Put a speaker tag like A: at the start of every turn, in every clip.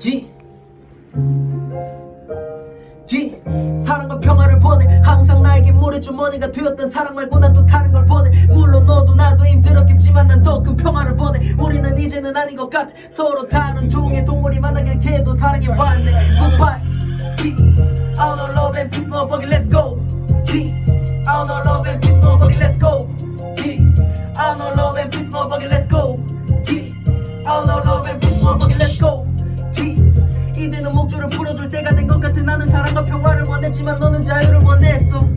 A: 지. 지 사랑과 평화를 보내 항상 나에게 모래주머니가 되었던 사랑 말고 난 또 다른 걸 보내 물론 너도 나도 힘들었겠지만 난 더 큰 평화를 보내 우리는 이제는 아닌 것 같아 서로 다른 종의 동물이만 하길 걔도 사랑이 왔네 Goodbye G All our love and peace motherfucker let's go G All our love and peace motherfucker let's go G All our love and peace motherfucker let's go G All our love and peace motherfucker let's go 목줄을 풀어줄 때가 된 것 같아. 나는 사랑과 평화를 원했지만 너는 자유를 원했어.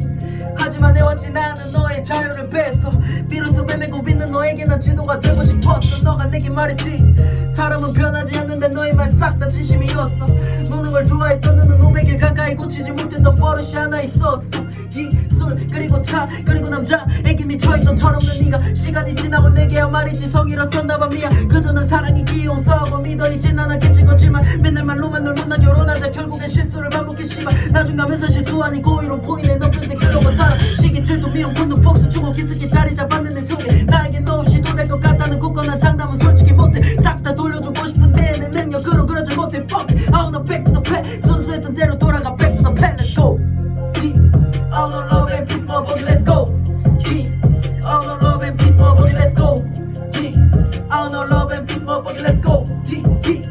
A: 하지만 해왔지 나는 너의 자유를 뺐어. 비로소 베매고 있는 너에게 난 지도가 되고 싶었어. 너가 내게 말했지. 사람은 변하지 않는데 너의 말 싹 다 진심이었어. 노는 걸 좋아했던 너는 500일 가까이 고치지 못했던 버릇이 하나 그리고 차 그리고 남자에게 미쳐있던 철없는 네가 시간이 지나고 내게 한 말이지 성이었었나봐 미안. 그저 난 사랑이 귀여운 서고 믿어 이젠 않았겠지 거지만 맨날 말로만 널 만나 결혼하자. 결국엔 실수를 반복해 씨발. 나중 가면서 실수 아닌 고의로 보이네. 너 평생 그러고 살아. 시기질도 미움분도 복수 주고 깊숙이 자리 잡았는 내 속에. 나에게 너 없이 도 될 것 같다는 굳건한 장담은 솔직히 못해. 싹 다 돌려주고 싶은데 내 능력으로 그러지 못해. Fuck it. 아우 나 back to the past G, G,